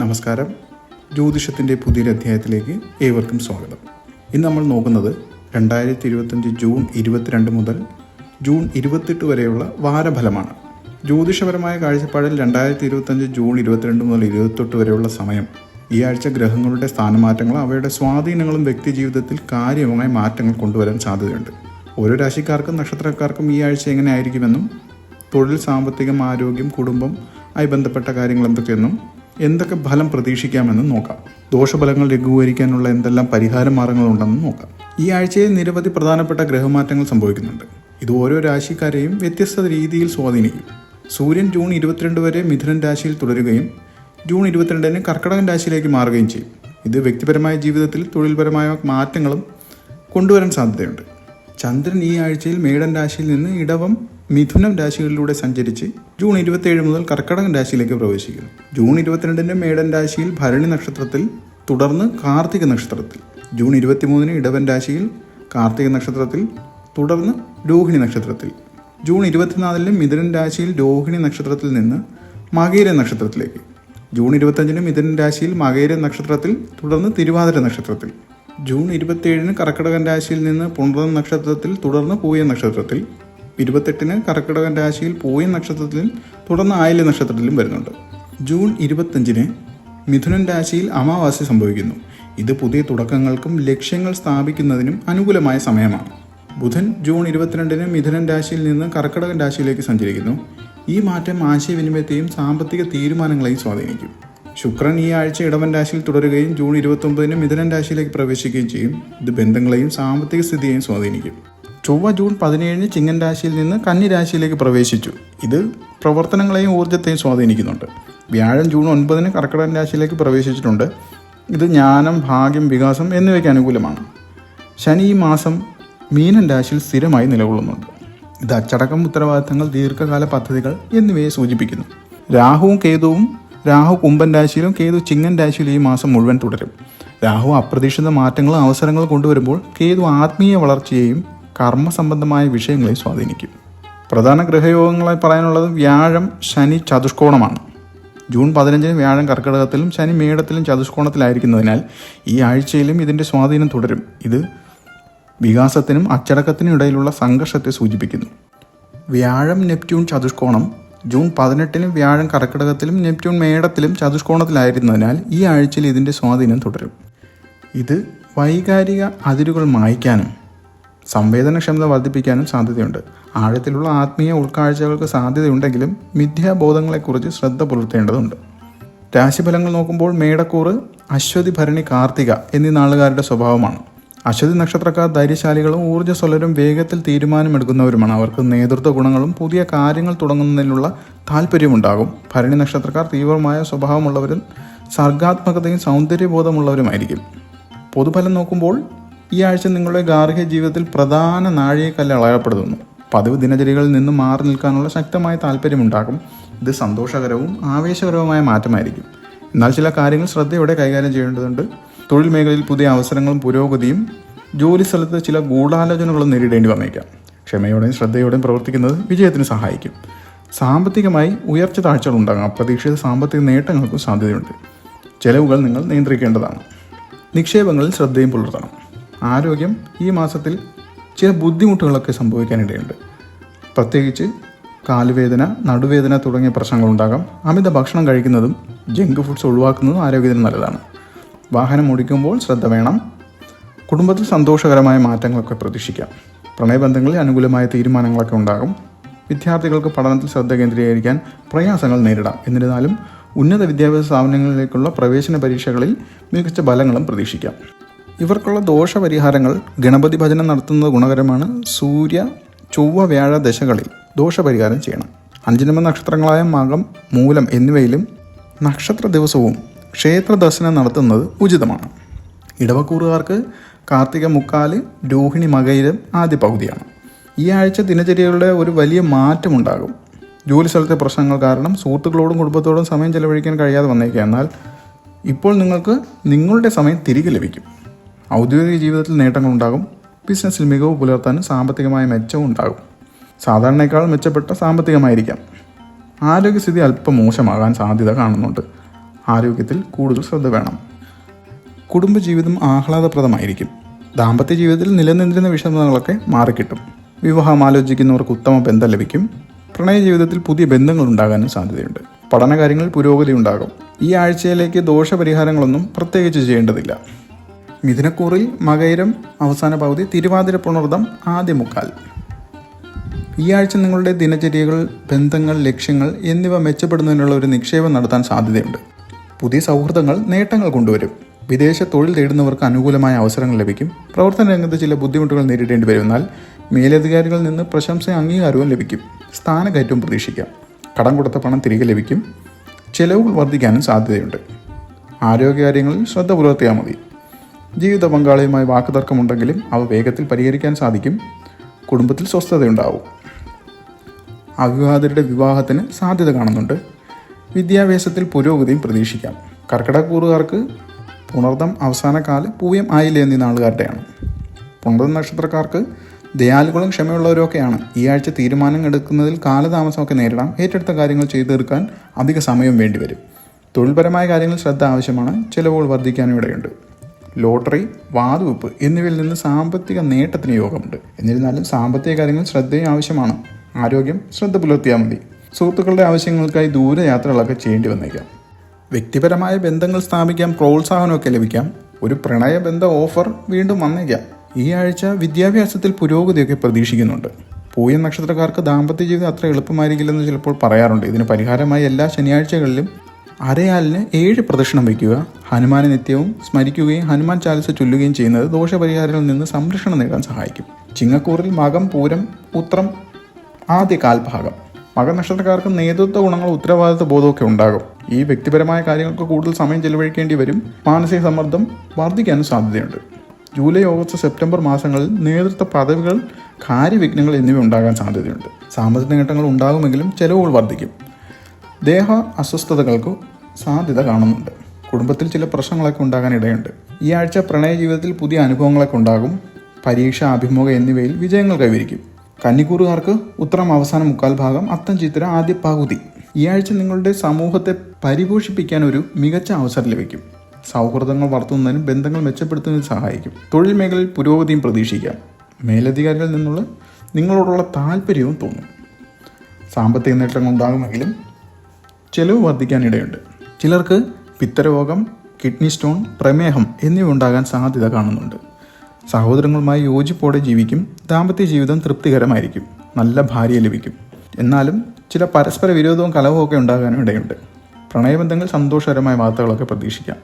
നമസ്കാരം. ജ്യോതിഷത്തിന്റെ പുതിയൊരു അധ്യായത്തിലേക്ക് ഏവർക്കും സ്വാഗതം. ഇന്ന് നമ്മൾ നോക്കുന്നത് രണ്ടായിരത്തി ഇരുപത്തഞ്ച് ജൂൺ ഇരുപത്തിരണ്ട് മുതൽ ജൂൺ ഇരുപത്തെട്ട് വരെയുള്ള വാരഫലമാണ്. ജ്യോതിഷപരമായ കാഴ്ചപ്പാടിൽ രണ്ടായിരത്തി ഇരുപത്തഞ്ച് ജൂൺ ഇരുപത്തിരണ്ട് മുതൽ ഇരുപത്തെട്ട് വരെയുള്ള സമയം ഈ ആഴ്ച ഗ്രഹങ്ങളുടെ സ്ഥാനമാറ്റങ്ങളും അവയുടെ സ്വാധീനങ്ങളും വ്യക്തിജീവിതത്തിൽ കാര്യമായ മാറ്റങ്ങൾ കൊണ്ടുവരാൻ സാധ്യതയുണ്ട്. ഓരോ രാശിക്കാർക്കും നക്ഷത്രക്കാർക്കും ഈ ആഴ്ച എങ്ങനെ ആയിരിക്കുമെന്നും തൊഴിൽ സാമ്പത്തികം ആരോഗ്യം കുടുംബം ആയി ബന്ധപ്പെട്ട കാര്യങ്ങൾ എന്തൊക്കെയെന്നും എന്തൊക്കെ ഫലം പ്രതീക്ഷിക്കാമെന്ന് നോക്കാം. ദോഷഫലങ്ങൾ ലഘൂകരിക്കാനുള്ള എന്തെല്ലാം പരിഹാര മാർഗങ്ങളുണ്ടെന്നും നോക്കാം. ഈ ആഴ്ചയിൽ നിരവധി പ്രധാനപ്പെട്ട ഗ്രഹമാറ്റങ്ങൾ സംഭവിക്കുന്നുണ്ട്. ഇത് ഓരോ രാശിക്കാരെയും വ്യത്യസ്ത രീതിയിൽ സ്വാധീനിക്കും. സൂര്യൻ ജൂൺ ഇരുപത്തിരണ്ട് വരെ മിഥുനൻ രാശിയിൽ തുടരുകയും ജൂൺ ഇരുപത്തിരണ്ടിന് കർക്കടകൻ രാശിയിലേക്ക് മാറുകയും ചെയ്യും. ഇത് വ്യക്തിപരമായ ജീവിതത്തിൽ തൊഴിൽപരമായ മാറ്റങ്ങളും കൊണ്ടുവരാൻ സാധ്യതയുണ്ട്. ചന്ദ്രൻ ഈ ആഴ്ചയിൽ മേടൻ രാശിയിൽ നിന്ന് ഇടവം മിഥുനം രാശികളിലൂടെ സഞ്ചരിച്ച് ജൂൺ ഇരുപത്തിയേഴ് മുതൽ കർക്കടകൻ രാശിയിലേക്ക് പ്രവേശിക്കുന്നു. ജൂൺ ഇരുപത്തിരണ്ടിന് മേടൻ രാശിയിൽ ഭരണി നക്ഷത്രത്തിൽ തുടർന്ന് കാർത്തിക നക്ഷത്രത്തിൽ. ജൂൺ ഇരുപത്തിമൂന്നിന് ഇടവൻ രാശിയിൽ കാർത്തിക നക്ഷത്രത്തിൽ തുടർന്ന് രോഹിണി നക്ഷത്രത്തിൽ. ജൂൺ ഇരുപത്തിനാലിന് മിഥുനൻ രാശിയിൽ രോഹിണി നക്ഷത്രത്തിൽ നിന്ന് മകേര നക്ഷത്രത്തിലേക്ക്. ജൂൺ ഇരുപത്തഞ്ചിന് മിഥുനൻ രാശിയിൽ മകേര നക്ഷത്രത്തിൽ തുടർന്ന് തിരുവാതിര നക്ഷത്രത്തിൽ. ജൂൺ ഇരുപത്തിയേഴിന് കർക്കിടകൻ രാശിയിൽ നിന്ന് പുണർന്ന നക്ഷത്രത്തിൽ തുടർന്ന് പൂയ നക്ഷത്രത്തിൽ. ഇരുപത്തെട്ടിന് കർക്കിടകൻ രാശിയിൽ പൂയ നക്ഷത്രത്തിലും തുടർന്ന് ആയില്യ നക്ഷത്രത്തിലും വരുന്നുണ്ട്. ജൂൺ ഇരുപത്തഞ്ചിന് മിഥുനൻ രാശിയിൽ അമാവാസി സംഭവിക്കുന്നു. ഇത് പുതിയ തുടക്കങ്ങൾക്കും ലക്ഷ്യങ്ങൾ സ്ഥാപിക്കുന്നതിനും അനുകൂലമായ സമയമാണ്. ബുധൻ ജൂൺ ഇരുപത്തിരണ്ടിന് മിഥുനൻ രാശിയിൽ നിന്ന് കർക്കിടകൻ രാശിയിലേക്ക് സഞ്ചരിക്കുന്നു. ഈ മാറ്റം ആശയവിനിമയത്തെയും സാമ്പത്തിക തീരുമാനങ്ങളെയും സ്വാധീനിക്കും. ശുക്രൻ ഈ ആഴ്ച ഇടവൻ രാശിയിൽ തുടരുകയും ജൂൺ ഇരുപത്തൊമ്പതിന് മിഥുനൻ രാശിയിലേക്ക് പ്രവേശിക്കുകയും ചെയ്യും. ഇത് ബന്ധങ്ങളെയും സാമ്പത്തിക സ്ഥിതിയെയും സ്വാധീനിക്കും. ചൊവ്വ ജൂൺ പതിനേഴിന് ചിങ്ങൻ രാശിയിൽ നിന്ന് കന്നി രാശിയിലേക്ക് പ്രവേശിച്ചു. ഇത് പ്രവർത്തനങ്ങളെയും ഊർജത്തെയും സ്വാധീനിക്കുന്നുണ്ട്. വ്യാഴം ജൂൺ ഒൻപതിന് കർക്കിടകൻ രാശിയിലേക്ക് പ്രവേശിച്ചിട്ടുണ്ട്. ഇത് ജ്ഞാനം ഭാഗ്യം വികാസം എന്നിവയ്ക്ക് അനുകൂലമാണ്. ശനി ഈ മാസം മീനൻ രാശിയിൽ സ്ഥിരമായി നിലകൊള്ളുന്നുണ്ട്. ഇത് അച്ചടക്കം ഉത്തരവാദിത്തങ്ങൾ ദീർഘകാല പദ്ധതികൾ എന്നിവയെ സൂചിപ്പിക്കുന്നു. രാഹുവും കേതുവും രാഹു കുംഭൻ രാശിയിലും കേതു ചിങ്ങൻ രാശിയിലും ഈ മാസം മുഴുവൻ തുടരും. രാഹു അപ്രതീക്ഷിത മാറ്റങ്ങളും അവസരങ്ങളും കൊണ്ടുവരുമ്പോൾ കേതു ആത്മീയ വളർച്ചയെയും കർമ്മ സംബന്ധമായ വിഷയങ്ങളെ സ്വാധീനിക്കും. പ്രധാന ഗ്രഹയോഗങ്ങളെ പറയാനുള്ളത് വ്യാഴം ശനി ചതുഷ്കോണമാണ്. ജൂൺ പതിനഞ്ചിന് വ്യാഴം കർക്കിടകത്തിലും ശനി മേടത്തിലും ചതുഷ്കോണത്തിലായിരിക്കുന്നതിനാൽ ഈ ആഴ്ചയിലും ഇതിന്റെ സ്വാധീനം തുടരും. ഇത് വികാസത്തിനും അച്ചടക്കത്തിനും ഇടയിലുള്ള സംഘർഷത്തെ സൂചിപ്പിക്കുന്നു. വ്യാഴം നെപ്റ്റ്യൂൺ ചതുഷ്കോണം. ജൂൺ പതിനെട്ടിന് വ്യാഴം കർക്കിടകത്തിലും നെപ്റ്റ്യൂൺ മേടത്തിലും ചതുഷ്കോണത്തിലായിരുന്നതിനാൽ ഈ ആഴ്ചയിൽ ഇതിന്റെ സ്വാധീനം തുടരും. ഇത് വൈകാരിക അതിരുകൾ മായ്ക്കാനും സംവേദനക്ഷമത വർദ്ധിപ്പിക്കാനും സാധ്യതയുണ്ട്. ആഴത്തിലുള്ള ആത്മീയ ഉൾക്കാഴ്ചകൾക്ക് സാധ്യതയുണ്ടെങ്കിലും മിഥ്യാബോധങ്ങളെക്കുറിച്ച് ശ്രദ്ധ പുലർത്തേണ്ടതുണ്ട്. രാശിഫലങ്ങൾ നോക്കുമ്പോൾ മേടക്കൂറ് അശ്വതി ഭരണി കാർത്തിക എന്നീ നാളുകാരുടെ സ്വഭാവമാണ്. അശ്വതി നക്ഷത്രക്കാർ ധൈര്യശാലികളും ഊർജസ്വലരും വേഗത്തിൽ തീരുമാനമെടുക്കുന്നവരുമാണ്. അവർക്ക് നേതൃത്വ ഗുണങ്ങളും പുതിയ കാര്യങ്ങൾ തുടങ്ങുന്നതിനുള്ള താല്പര്യമുണ്ടാകും ഭരണി നക്ഷത്രക്കാർ തീവ്രമായ സ്വഭാവമുള്ളവരും സർഗാത്മകതയും സൗന്ദര്യബോധമുള്ളവരുമായിരിക്കും. പൊതുഫലം നോക്കുമ്പോൾ ഈ ആഴ്ച നിങ്ങളുടെ ഗാർഹിക ജീവിതത്തിൽ പ്രധാന നാഴികക്കല്ല് അളയപ്പെടുന്നു പതിവ് ദിനചര്യകളിൽ നിന്നും മാറി നിൽക്കാനുള്ള ശക്തമായ താല്പര്യമുണ്ടാകും. ഇത് സന്തോഷകരവും ആവേശകരവുമായ മാറ്റമായിരിക്കും. എന്നാൽ ചില കാര്യങ്ങൾ ശ്രദ്ധയോടെ കൈകാര്യം ചെയ്യേണ്ടതുണ്ട്. തൊഴിൽ മേഖലയിൽ പുതിയ അവസരങ്ങളും പുരോഗതിയും ജോലി സ്ഥലത്ത് ചില ഗൂഢാലോചനകളും നേരിടേണ്ടി വന്നേക്കാം. ക്ഷമയോടെയും ശ്രദ്ധയോടെയും പ്രവർത്തിക്കുന്നത് വിജയത്തിന് സഹായിക്കും. സാമ്പത്തികമായി ഉയർച്ച താഴ്ചകൾ ഉണ്ടാകാം. അപ്രതീക്ഷിത സാമ്പത്തിക നേട്ടങ്ങൾക്കും സാധ്യതയുണ്ട്. ചെലവുകൾ നിങ്ങൾ നിയന്ത്രിക്കേണ്ടതാണ്. നിക്ഷേപങ്ങളിൽ ശ്രദ്ധയും പുലർത്തണം. ആരോഗ്യം ഈ മാസത്തിൽ ചില ബുദ്ധിമുട്ടുകളൊക്കെ സംഭവിക്കാനിടയുണ്ട്. പ്രത്യേകിച്ച് കാലുവേദന നടുവേദന തുടങ്ങിയ പ്രശ്നങ്ങളുണ്ടാകാം. അമിത ഭക്ഷണം കഴിക്കുന്നതും ജങ്ക് ഫുഡ്സ് ഒഴിവാക്കുന്നതും ആരോഗ്യത്തിന് നല്ലതാണ്. വാഹനം ഓടിക്കുമ്പോൾ ശ്രദ്ധ വേണം. കുടുംബത്തിൽ സന്തോഷകരമായ മാറ്റങ്ങളൊക്കെ പ്രതീക്ഷിക്കാം. പ്രണയബന്ധങ്ങളിൽ അനുകൂലമായ തീരുമാനങ്ങളൊക്കെ ഉണ്ടാകും. വിദ്യാർത്ഥികൾക്ക് പഠനത്തിൽ ശ്രദ്ധ കേന്ദ്രീകരിക്കാൻ പ്രയാസങ്ങൾ നേരിടാം. എന്നിരുന്നാലും ഉന്നത വിദ്യാഭ്യാസ സ്ഥാപനങ്ങളിലേക്കുള്ള പ്രവേശന പരീക്ഷകളിൽ മികച്ച ഫലങ്ങളും പ്രതീക്ഷിക്കാം. ഇവർക്കുള്ള ദോഷപരിഹാരങ്ങൾ ഗണപതി ഭജനം നടത്തുന്നത് ഗുണകരമാണ്. സൂര്യ ചൊവ്വ വ്യാഴ ദശകളിൽ ദോഷപരിഹാരം ചെയ്യണം. അഞ്ചിനമ നക്ഷത്രങ്ങളായ മകം മൂലം എന്നിവയിലും നക്ഷത്ര ദിവസവും ക്ഷേത്ര ദർശനം നടത്തുന്നത് ഉചിതമാണ്. ഇടവക്കൂറുകാർക്ക് കാർത്തിക മുക്കാൽ രോഹിണി മകയിലും ആദ്യ പകുതിയാണ്. ഈ ആഴ്ച ദിനചര്യകളുടെ ഒരു വലിയ മാറ്റമുണ്ടാകും. ജോലി സ്ഥലത്തെ പ്രശ്നങ്ങൾ കാരണം സുഹൃത്തുക്കളോടും കുടുംബത്തോടും സമയം ചെലവഴിക്കാൻ കഴിയാതെ വന്നേക്കാം. എന്നാൽ ഇപ്പോൾ നിങ്ങൾക്ക് നിങ്ങളുടെ സമയം തിരികെ ലഭിക്കും. ഔദ്യോഗിക ജീവിതത്തിൽ നേട്ടങ്ങളുണ്ടാകും. ബിസിനസ്സിൽ മികവ് പുലർത്താനും സാമ്പത്തികമായ മെച്ചവും ഉണ്ടാകും. സാധാരണയേക്കാൾ മെച്ചപ്പെട്ട സാമ്പത്തികമായിരിക്കാം. ആരോഗ്യസ്ഥിതി അല്പം മോശമാകാൻ സാധ്യത കാണുന്നുണ്ട്. ആരോഗ്യത്തിൽ കൂടുതൽ ശ്രദ്ധ വേണം. കുടുംബജീവിതം ആഹ്ലാദപ്രദമായിരിക്കും. ദാമ്പത്യ ജീവിതത്തിൽ നിലനിന്നിരുന്ന വിഷമതകളൊക്കെ മാറിക്കിട്ടും. വിവാഹം ആലോചിക്കുന്നവർക്ക് ഉത്തമ ബന്ധം ലഭിക്കും. പ്രണയ ജീവിതത്തിൽ പുതിയ ബന്ധങ്ങൾ ഉണ്ടാകാനും സാധ്യതയുണ്ട്. പഠനകാര്യങ്ങളിൽ പുരോഗതി ഉണ്ടാകും. ഈ ആഴ്ചയിലേക്ക് ദോഷപരിഹാരങ്ങളൊന്നും പ്രത്യേകിച്ച് ചെയ്യേണ്ടതില്ല. മിഥുനക്കൂറിൽ മകയിരം അവസാന പകുതി തിരുവാതിര പുണർദം ആദ്യ മുക്കാൽ. ഈ ആഴ്ച നിങ്ങളുടെ ദിനചര്യകൾ ബന്ധങ്ങൾ ലക്ഷ്യങ്ങൾ എന്നിവ മെച്ചപ്പെടുന്നതിനുള്ള ഒരു നിക്ഷേപം നടത്താൻ സാധ്യതയുണ്ട്. പുതിയ സൗഹൃദങ്ങൾ നേട്ടങ്ങൾ കൊണ്ടുവരും. വിദേശ തൊഴിൽ തേടുന്നവർക്ക് അനുകൂലമായ അവസരങ്ങൾ ലഭിക്കും. പ്രവർത്തന രംഗത്ത് ചില ബുദ്ധിമുട്ടുകൾ നേരിടേണ്ടി വരുന്നാൽ മേലധികാരികളിൽ നിന്ന് പ്രശംസ അംഗീകാരവും ലഭിക്കും. സ്ഥാനക്കയറ്റവും പ്രതീക്ഷിക്കാം. കടം കൊടുത്ത പണം തിരികെ ലഭിക്കും. ചെലവുകൾ വർദ്ധിക്കാനും സാധ്യതയുണ്ട്. ആരോഗ്യകാര്യങ്ങളിൽ ശ്രദ്ധ പുലർത്തിയാൽ മതി. ജീവിത പങ്കാളിയുമായി വാക്കുതർക്കമുണ്ടെങ്കിലും അവ വേഗത്തിൽ പരിഹരിക്കാൻ സാധിക്കും. കുടുംബത്തിൽ സ്വസ്ഥതയുണ്ടാവും. അവിവാഹിതരുടെ വിവാഹത്തിന് സാധ്യത കാണുന്നുണ്ട്. വിദ്യാഭ്യാസത്തിൽ പുരോഗതിയും പ്രതീക്ഷിക്കാം. കർക്കിടകൂറുകാർക്ക് പുണർദം അവസാനകാല പൂയം ആയില്ല എന്നീ നാളുകാരുടെയാണ്. പുണർദം നക്ഷത്രക്കാർക്ക് ദയാലുകളും ക്ഷമയുള്ളവരൊക്കെയാണ് ഈ ആഴ്ച തീരുമാനം എടുക്കുന്നതിൽ കാലതാമസമൊക്കെ നേരിടാം. ഏറ്റെടുത്ത കാര്യങ്ങൾ ചെയ്തു തീർക്കാൻ അധിക സമയം വേണ്ടിവരും. തൊഴിൽപരമായ കാര്യങ്ങൾ ശ്രദ്ധ ആവശ്യമാണ്. ചിലവുകൾ വർദ്ധിക്കാനും ഇടയുണ്ട്. ലോട്ടറി വാതുവെപ്പ് എന്നിവയിൽ നിന്ന് സാമ്പത്തിക നേട്ടത്തിന് യോഗമുണ്ട്. എന്നിരുന്നാലും സാമ്പത്തിക കാര്യങ്ങൾ ശ്രദ്ധയും ആവശ്യമാണ്. ആരോഗ്യം ശ്രദ്ധ പുലർത്തിയാൽ മതി. സുഹൃത്തുക്കളുടെ ആവശ്യങ്ങൾക്കായി ദൂരയാത്രകളൊക്കെ ചെയ്യേണ്ടി വന്നേക്കാം. വ്യക്തിപരമായ ബന്ധങ്ങൾ സ്ഥാപിക്കാൻ പ്രോത്സാഹനമൊക്കെ ലഭിക്കാം. ഒരു പ്രണയബന്ധ ഓഫർ വീണ്ടും വന്നേക്കാം. ഈ ആഴ്ച വിദ്യാഭ്യാസത്തിൽ പുരോഗതിയൊക്കെ പ്രതീക്ഷിക്കുന്നുണ്ട്. പൂയ നക്ഷത്രക്കാർക്ക് ദാമ്പത്യ ജീവിതം അത്ര എളുപ്പമായിരിക്കില്ലെന്ന് ചിലപ്പോൾ പറയാറുണ്ട്. ഇതിന് പരിഹാരമായി എല്ലാ ശനിയാഴ്ചകളിലും അരയാലിന് ഏഴ് പ്രദക്ഷിണം വയ്ക്കുക. ഹനുമാനെ നിത്യവും സ്മരിക്കുകയും ഹനുമാൻ ചാലിസ ചൊല്ലുകയും ചെയ്യുന്നത് ദോഷപരിഹാരങ്ങളിൽ നിന്ന് സംരക്ഷണം നേടാൻ സഹായിക്കും. ചിങ്ങക്കൂറിൽ മകം പൂരം ഉത്രം ആദ്യ കാൽഭാഗം. മകനക്ഷത്രക്കാർക്ക് നേതൃത്വ ഗുണങ്ങളും ഉത്തരവാദിത്വ ബോധമൊക്കെ ഉണ്ടാകും. ഈ വ്യക്തിപരമായ കാര്യങ്ങൾക്ക് കൂടുതൽ സമയം ചെലവഴിക്കേണ്ടി വരും. മാനസിക സമ്മർദ്ദം വർദ്ധിക്കാനും സാധ്യതയുണ്ട്. ജൂലൈ ഓഗസ്റ്റ് സെപ്റ്റംബർ മാസങ്ങളിൽ നേതൃത്വ പദവികൾ കാര്യവിഘ്നങ്ങൾ എന്നിവ ഉണ്ടാകാൻ സാധ്യതയുണ്ട്. സാമ്പത്തിക നേട്ടങ്ങൾ ഉണ്ടാകുമെങ്കിലും ചെലവുകൾ വർദ്ധിക്കും. ദേഹ അസ്വസ്ഥതകൾക്കു സാധ്യത കാണുന്നുണ്ട്. കുടുംബത്തിൽ ചില പ്രശ്നങ്ങളൊക്കെ ഉണ്ടാകാൻ ഇടയുണ്ട്. ഈ ആഴ്ച പ്രണയ ജീവിതത്തിൽ പുതിയ അനുഭവങ്ങളൊക്കെ ഉണ്ടാകും. പരീക്ഷ അഭിമുഖം എന്നിവയിൽ വിജയങ്ങൾ കൈവരിക്കും. കന്നിക്കൂറുകാർക്ക് ഉത്തരം അവസാന മുക്കാൽ ഭാഗം അത്തം ചിത്ര ആദ്യ പകുതി. ഈ ആഴ്ച നിങ്ങളുടെ സമൂഹത്തെ പരിപോഷിപ്പിക്കാൻ ഒരു മികച്ച അവസരം ലഭിക്കും. സൗഹൃദങ്ങൾ വളർത്തുന്നതിനും ബന്ധങ്ങൾ മെച്ചപ്പെടുത്തുന്നതിനും സഹായിക്കും. തൊഴിൽ മേഖലയിൽ പുരോഗതിയും പ്രതീക്ഷിക്കാം. മേലധികാരികളിൽ നിന്നുള്ള നിങ്ങളോടുള്ള താല്പര്യവും തോന്നും. സാമ്പത്തിക നേട്ടങ്ങൾ ഉണ്ടാകുമെങ്കിലും ചെലവ് വർദ്ധിക്കാനിടയുണ്ട്. ചിലർക്ക് പിത്തരോഗം കിഡ്നി സ്റ്റോൺ പ്രമേഹം എന്നിവ ഉണ്ടാകാൻ സാധ്യത കാണുന്നുണ്ട്. സഹോദരങ്ങളുമായി യോജിപ്പോടെ ജീവിക്കും ദാമ്പത്യ ജീവിതം തൃപ്തികരമായിരിക്കും നല്ല ഭാര്യ ലഭിക്കും. എന്നാലും ചില പരസ്പര വിരോധവും കലഹവും ഒക്കെ ഉണ്ടാകാനും ഇടയുണ്ട്. പ്രണയബന്ധങ്ങൾ സന്തോഷകരമായ വാർത്തകളൊക്കെ പ്രതീക്ഷിക്കാം.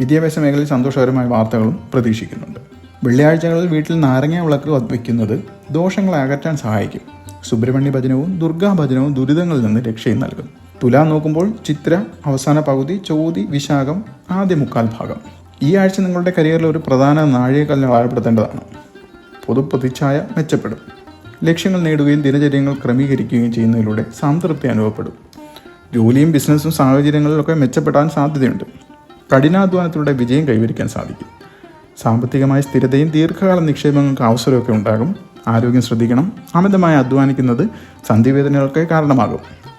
വിദ്യാഭ്യാസ മേഖലയിൽ സന്തോഷകരമായ വാർത്തകളും പ്രതീക്ഷിക്കുന്നുണ്ട്. വെള്ളിയാഴ്ചകളിൽ വീട്ടിൽ നാരങ്ങ വിളക്ക് വയ്ക്കുന്നത് ദോഷങ്ങളെ അകറ്റാൻ സഹായിക്കും. സുബ്രഹ്മണ്യ ഭജനവും ദുർഗാ ഭജനവും ദുരിതങ്ങളിൽ നിന്ന് രക്ഷയും നൽകും. തുലാം നോക്കുമ്പോൾ ചിത്ര അവസാന പകുതി ചോതി വിശാഖം ആദ്യ മുക്കാൽ ഭാഗം. ഈ ആഴ്ച നിങ്ങളുടെ കരിയറിൽ ഒരു പ്രധാന നാഴികക്കല്ലിനെ വാഴപ്പെടുത്തേണ്ടതാണ് പൊതുപ്രതിച്ഛായ മെച്ചപ്പെടും. ലക്ഷ്യങ്ങൾ നേടുകയും ദിനചര്യങ്ങൾ ക്രമീകരിക്കുകയും ചെയ്യുന്നതിലൂടെ സംതൃപ്തി അനുഭവപ്പെടും. ജോലിയും ബിസിനസ്സും സാഹചര്യങ്ങളിലൊക്കെ മെച്ചപ്പെടാൻ സാധ്യതയുണ്ട്. കഠിനാധ്വാനത്തിലൂടെ വിജയം കൈവരിക്കാൻ സാധിക്കും. സാമ്പത്തികമായ സ്ഥിരതയും ദീർഘകാല നിക്ഷേപങ്ങൾക്ക് അവസരമൊക്കെ ഉണ്ടാകും. ആരോഗ്യം ശ്രദ്ധിക്കണം. അമിതമായി അധ്വാനിക്കുന്നത് സന്ധിവേദനകൾക്ക് കാരണമാകും.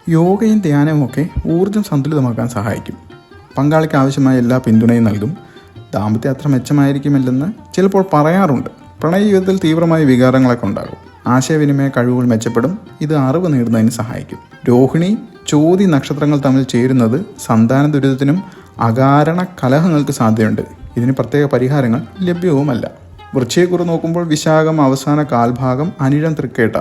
യോഗയും ധ്യാനവും ഒക്കെ ഊർജം സന്തുലിതമാക്കാൻ സഹായിക്കും. പങ്കാളിക്ക് ആവശ്യമായ എല്ലാ പിന്തുണയും നൽകും. ദാമ്പത്യം അത്ര മെച്ചമായിരിക്കുമില്ലെന്ന് ചിലപ്പോൾ പറയാറുണ്ട്. പ്രണയ ജീവിതത്തിൽ തീവ്രമായ വികാരങ്ങളൊക്കെ ഉണ്ടാകും. ആശയവിനിമയ കഴിവുകൾ മെച്ചപ്പെടും. ഇത് അറിവ് നേടുന്നതിന് സഹായിക്കും. രോഹിണി ചോതി നക്ഷത്രങ്ങൾ തമ്മിൽ ചേരുന്നത് സന്താന ദുരിതത്തിനും അകാരണ കലഹങ്ങൾക്ക് സാധ്യതയുണ്ട്. ഇതിന് പ്രത്യേക പരിഹാരങ്ങൾ ലഭ്യവുമല്ല. വൃശ്ചയെക്കുറിച്ച് നോക്കുമ്പോൾ വിശാഖം അവസാന കാൽഭാഗം അനിഴം തൃക്കേട്ട.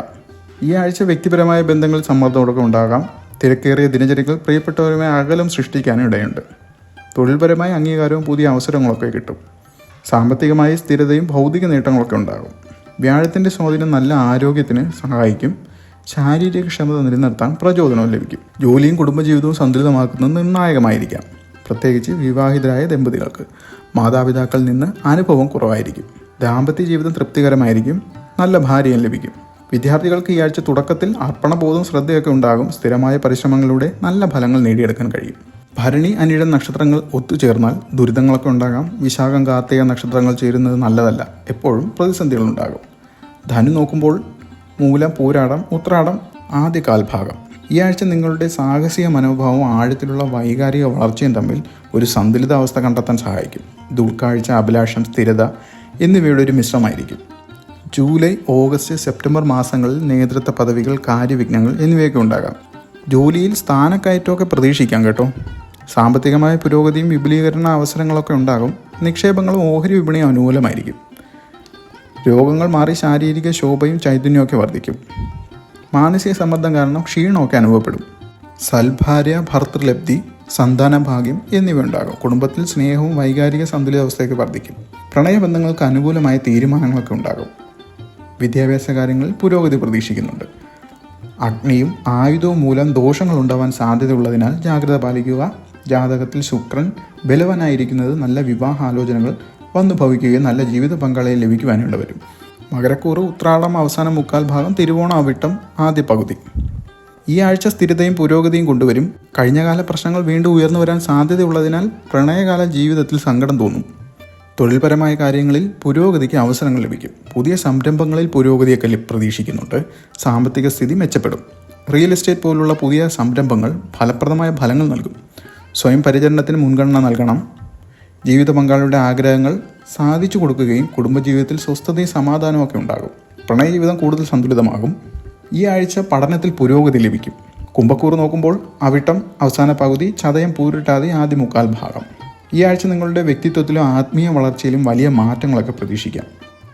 ഈ ആഴ്ച വ്യക്തിപരമായ ബന്ധങ്ങൾ സമ്മർദ്ദമൊക്കെ ഉണ്ടാകാം. തിരക്കേറിയ ദിനചര്യകൾ പ്രിയപ്പെട്ടവരുമായി അകലം സൃഷ്ടിക്കാനും ഇടയുണ്ട്. തൊഴിൽപരമായ അംഗീകാരവും പുതിയ അവസരങ്ങളൊക്കെ കിട്ടും. സാമ്പത്തികമായി സ്ഥിരതയും ഭൗതിക നേട്ടങ്ങളൊക്കെ ഉണ്ടാകും. വ്യാഴത്തിന്റെ സ്വാധീനം നല്ല ആരോഗ്യത്തിന് സഹായിക്കും. ശാരീരിക ക്ഷമത നിലനിർത്താൻ പ്രചോദനവും ലഭിക്കും. ജോലിയും കുടുംബജീവിതവും സന്തുലിതമാക്കുന്നത് നിർണായകമായിരിക്കാം. പ്രത്യേകിച്ച് വിവാഹിതരായ ദമ്പതികൾക്ക്. മാതാപിതാക്കളിൽ നിന്ന് അനുഭവം കുറവായിരിക്കും. ദാമ്പത്യ ജീവിതം തൃപ്തികരമായിരിക്കും നല്ല ഭാര്യയും ലഭിക്കും. വിദ്യാർത്ഥികൾക്ക് ഈ ആഴ്ച തുടക്കത്തിൽ അർപ്പണബോധം ശ്രദ്ധയൊക്കെ ഉണ്ടാകും സ്ഥിരമായ പരിശ്രമങ്ങളിലൂടെ നല്ല ഫലങ്ങൾ നേടിയെടുക്കാൻ കഴിയും. ഭരണി അനിഴം നക്ഷത്രങ്ങൾ ഒത്തുചേർന്നാൽ ദുരിതങ്ങളൊക്കെ ഉണ്ടാകാം. വിശാഖം കാർത്തിക നക്ഷത്രങ്ങൾ ചേരുന്നത് നല്ലതല്ല എപ്പോഴും പ്രതിസന്ധികളുണ്ടാകും ധനു നോക്കുമ്പോൾ മൂലം പോരാടം ഉത്രാടം ആദ്യ കാൽഭാഗം ഈ ആഴ്ച നിങ്ങളുടെ സാഹസിക മനോഭാവവും ആഴത്തിലുള്ള വൈകാരിക വളർച്ചയും തമ്മിൽ ഒരു സന്തുലിതാവസ്ഥ കണ്ടെത്താൻ സഹായിക്കും. ദുൾക്കാഴ്ച അഭിലാഷം സ്ഥിരത എന്നിവയുടെ ഒരു മിശ്രമായിരിക്കും. ജൂലൈ ഓഗസ്റ്റ് സെപ്റ്റംബർ മാസങ്ങളിൽ നേതൃത്വ പദവികൾ കാര്യവിഘ്നങ്ങൾ എന്നിവയൊക്കെ ഉണ്ടാകാം. ജോലിയിൽ സ്ഥാനക്കയറ്റമൊക്കെ പ്രതീക്ഷിക്കാം കേട്ടോ. സാമ്പത്തികമായ പുരോഗതിയും വിപുലീകരണ അവസരങ്ങളൊക്കെ ഉണ്ടാകും. നിക്ഷേപങ്ങളും ഓഹരി വിപണിയും അനുകൂലമായിരിക്കും. രോഗങ്ങൾ മാറി ശാരീരിക ശോഭയും ചൈതന്യമൊക്കെ വർദ്ധിക്കും. മാനസിക സമ്മർദ്ദം കാരണം ക്ഷീണമൊക്കെ അനുഭവപ്പെടും. സൽഭാര്യ ഭർത്തൃലബ്ധി സന്താന ഭാഗ്യം എന്നിവ ഉണ്ടാകും കുടുംബത്തിൽ സ്നേഹവും വൈകാരിക സന്തുലിതാവസ്ഥയൊക്കെ വർദ്ധിക്കും. പ്രണയബന്ധങ്ങൾക്ക് അനുകൂലമായ തീരുമാനങ്ങളൊക്കെ ഉണ്ടാകും. വിദ്യാഭ്യാസ കാര്യങ്ങളിൽ പുരോഗതി പ്രതീക്ഷിക്കുന്നുണ്ട്. അഗ്നിയും ആയുധവും മൂലം ദോഷങ്ങൾ ഉണ്ടാവാൻ സാധ്യതയുള്ളതിനാൽ ജാഗ്രത പാലിക്കുക. ജാതകത്തിൽ ശുക്രൻ ബലവനായിരിക്കുന്നത് നല്ല വിവാഹാലോചനകൾ വന്നു ഭവിക്കുകയും നല്ല ജീവിത പങ്കാളിയെ ലഭിക്കുവാനുള്ളവരും മകരക്കൂറ് ഉത്രാടം അവസാനം മുക്കാൽ ഭാഗം തിരുവോണം അവിട്ടം ആദ്യ പകുതി. ഈ ആഴ്ച സ്ഥിരതയും പുരോഗതിയും കൊണ്ടുവരും. കഴിഞ്ഞകാല പ്രശ്നങ്ങൾ വീണ്ടും ഉയർന്നു വരാൻ സാധ്യതയുള്ളതിനാൽ പ്രണയകാല ജീവിതത്തിൽ സങ്കടം തോന്നും. തൊഴിൽപരമായ കാര്യങ്ങളിൽ പുരോഗതിക്ക് അവസരങ്ങൾ ലഭിക്കും. പുതിയ സംരംഭങ്ങളിൽ പുരോഗതിയൊക്കെ പ്രതീക്ഷിക്കുന്നുണ്ട്. സാമ്പത്തിക സ്ഥിതി മെച്ചപ്പെടും. റിയൽ എസ്റ്റേറ്റ് പോലുള്ള പുതിയ സംരംഭങ്ങൾ ഫലപ്രദമായ ഫലങ്ങൾ നൽകും. സ്വയം പരിചരണത്തിന് മുൻഗണന നൽകണം. ജീവിത പങ്കാളിയുടെ ആഗ്രഹങ്ങൾ സാധിച്ചു കൊടുക്കുകയും കുടുംബജീവിതത്തിൽ സ്വസ്ഥതയും സമാധാനവും ഒക്കെ ഉണ്ടാകും. പ്രണയജീവിതം കൂടുതൽ സന്തുലിതമാകും. ഈ ആഴ്ച പഠനത്തിൽ പുരോഗതി ലഭിക്കും. കുംഭക്കൂർ നോക്കുമ്പോൾ അവിട്ടം അവസാന പകുതി ചതയം പൂരിട്ടാതെ ആദ്യ മുക്കാൽ ഭാഗം. ഈ ആഴ്ച നിങ്ങളുടെ വ്യക്തിത്വത്തിലും ആത്മീയ വളർച്ചയിലും വലിയ മാറ്റങ്ങളൊക്കെ പ്രതീക്ഷിക്കാം.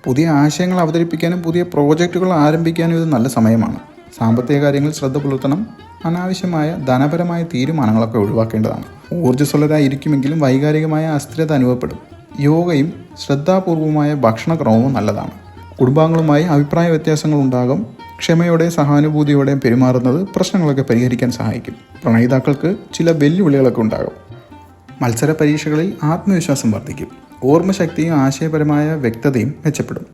പുതിയ ആശയങ്ങൾ അവതരിപ്പിക്കാനും പുതിയ പ്രോജക്റ്റുകൾ ആരംഭിക്കാനും ഇത് നല്ല സമയമാണ്. സാമ്പത്തിക കാര്യങ്ങളിൽ ശ്രദ്ധ പുലർത്തണം. അനാവശ്യമായ ധനപരമായ തീരുമാനങ്ങളൊക്കെ ഒഴിവാക്കേണ്ടതാണ്. ഊർജസ്വലരായിരിക്കുമെങ്കിലും വൈകാരികമായ അസ്ഥിരത അനുഭവപ്പെടും. യോഗയും ശ്രദ്ധാപൂർവമായ ഭക്ഷണക്രമവും നല്ലതാണ്. കുടുംബാംഗങ്ങളുമായി അഭിപ്രായ വ്യത്യാസങ്ങൾ ഉണ്ടാകും. ക്ഷമയോടെ സഹാനുഭൂതിയോടെ പെരുമാറുന്നത് പ്രശ്നങ്ങളൊക്കെ പരിഹരിക്കാൻ സഹായിക്കും. പ്രണയിതാക്കൾക്ക് ചില വെല്ലുവിളികളൊക്കെ ഉണ്ടാകും. മത്സര പരീക്ഷകളിൽ ആത്മവിശ്വാസം വർദ്ധിക്കും. ഓർമ്മശക്തിയും ആശയപരമായ വ്യക്തതയും മെച്ചപ്പെടും.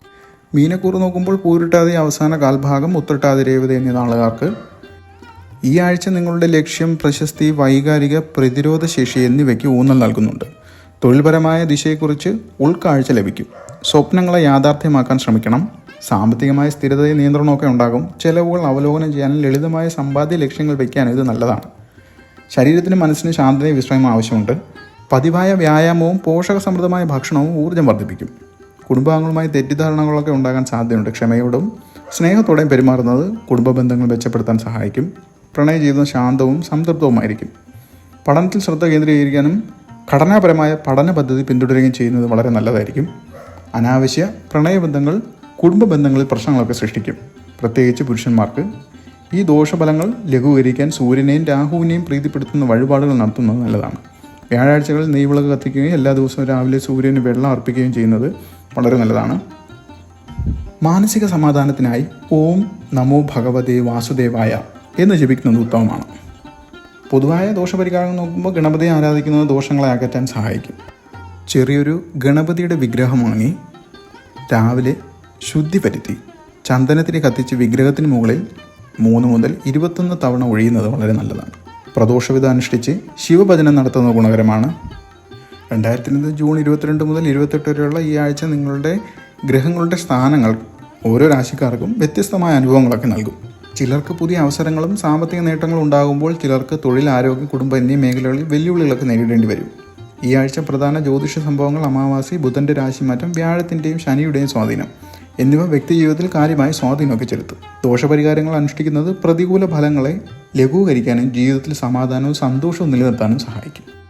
മീനക്കൂറ് നോക്കുമ്പോൾ പൂരിട്ടാതെ അവസാന കാൽഭാഗം ഉത്രട്ടാതി രേവത എന്നീ നാളുകാർക്ക് ഈ ആഴ്ച നിങ്ങളുടെ ലക്ഷ്യം പ്രശസ്തി വൈകാരിക പ്രതിരോധ ശേഷി എന്നിവയ്ക്ക് ഊന്നൽ നൽകുന്നുണ്ട്. തൊഴിൽപരമായ ദിശയെക്കുറിച്ച് ഉൾക്കാഴ്ച ലഭിക്കും. സ്വപ്നങ്ങളെ യാഥാർത്ഥ്യമാക്കാൻ ശ്രമിക്കണം. സാമ്പത്തികമായ സ്ഥിരതയും നിയന്ത്രണമൊക്കെ ഉണ്ടാകും. ചിലവുകൾ അവലോകനം ചെയ്യാനും ലളിതമായ സമ്പാദ്യ ലക്ഷ്യങ്ങൾ വയ്ക്കാനും ഇത് നല്ലതാണ്. ശരീരത്തിനും മനസ്സിനും ശാന്തതയും വിശ്രമം ആവശ്യമുണ്ട്. പതിവായ വ്യായാമവും പോഷകസമൃദ്ധമായ ഭക്ഷണവും ഊർജം വർദ്ധിപ്പിക്കും. കുടുംബാംഗങ്ങളുമായി തെറ്റിദ്ധാരണകളൊക്കെ ഉണ്ടാകാൻ സാധ്യതയുണ്ട്. ക്ഷമയോടും സ്നേഹത്തോടെയും പെരുമാറുന്നത് കുടുംബ ബന്ധങ്ങൾ മെച്ചപ്പെടുത്താൻ സഹായിക്കും. പ്രണയ ജീവിതം ശാന്തവും സംതൃപ്തവുമായിരിക്കും. പഠനത്തിൽ ശ്രദ്ധ കേന്ദ്രീകരിക്കാനും ഘടനാപരമായ പഠന പദ്ധതി പിന്തുടരുകയും ചെയ്യുന്നത് വളരെ നല്ലതായിരിക്കും. അനാവശ്യ പ്രണയബന്ധങ്ങൾ കുടുംബ ബന്ധങ്ങളിൽ പ്രശ്നങ്ങളൊക്കെ സൃഷ്ടിക്കും. പ്രത്യേകിച്ച് പുരുഷന്മാർക്ക്. ഈ ദോഷഫലങ്ങൾ ലഘൂകരിക്കാൻ സൂര്യനെയും രാഹുവിനെയും പ്രീതിപ്പെടുത്തുന്ന വഴിപാടുകൾ നടത്തുന്നത് നല്ലതാണ്. വ്യാഴാഴ്ചകളിൽ നെയ്വിളക്ക് കത്തിക്കുകയും എല്ലാ ദിവസവും രാവിലെ സൂര്യന് വെള്ളം അർപ്പിക്കുകയും ചെയ്യുന്നത് വളരെ നല്ലതാണ്. മാനസിക സമാധാനത്തിനായി ഓം നമോ ഭഗവതേ വാസുദേവായ എന്ന് ജപിക്കുന്നത് ഉത്തമമാണ്. പൊതുവായ ദോഷപരിഹാരം നോക്കുമ്പോൾ ഗണപതിയെ ആരാധിക്കുന്നത് ദോഷങ്ങളെ അകറ്റാൻ സഹായിക്കും. ചെറിയൊരു ഗണപതിയുടെ വിഗ്രഹം വാങ്ങി രാവിലെ ശുദ്ധി പരുത്തി. ചന്ദനത്തിന് കത്തിച്ച് വിഗ്രഹത്തിന് മുകളിൽ മൂന്ന് മുതൽ ഇരുപത്തൊന്ന് തവണ ഒഴിയുന്നത് വളരെ നല്ലതാണ്. പ്രദോഷവിധ അനുഷ്ഠിച്ച് ശിവഭജനം നടത്തുന്ന ഗുണകരമാണ്. രണ്ടായിരത്തി ഇരുപത് ജൂൺ ഇരുപത്തിരണ്ട് മുതൽ ഇരുപത്തെട്ട് വരെയുള്ള ഈ ആഴ്ച നിങ്ങളുടെ ഗ്രഹങ്ങളുടെ സ്ഥാനങ്ങൾ ഓരോ രാശിക്കാർക്കും വ്യത്യസ്തമായ അനുഭവങ്ങളൊക്കെ നൽകും. ചിലർക്ക് പുതിയ അവസരങ്ങളും സാമ്പത്തിക നേട്ടങ്ങളും ഉണ്ടാകുമ്പോൾ ചിലർക്ക് തൊഴിൽ ആരോഗ്യം കുടുംബം എന്നീ മേഖലകളിൽ വെല്ലുവിളികളൊക്കെ നേരിടേണ്ടി വരും. ഈ ആഴ്ച പ്രധാന ജ്യോതിഷ സംഭവങ്ങൾ അമാവാസി ബുധന്റെ രാശിമാറ്റം വ്യാഴത്തിന്റെയും ശനിയുടെയും സ്വാധീനം എന്നിവ വ്യക്തി ജീവിതത്തിൽ കാര്യമായി സ്വാധീനമൊക്കെ ചെലുത്തും. ദോഷപരിഹാരങ്ങൾ അനുഷ്ഠിക്കുന്നത് പ്രതികൂല ഫലങ്ങളെ ലഘൂകരിക്കാനും ജീവിതത്തിൽ സമാധാനവും സന്തോഷവും നിലനിർത്താനും സഹായിക്കും.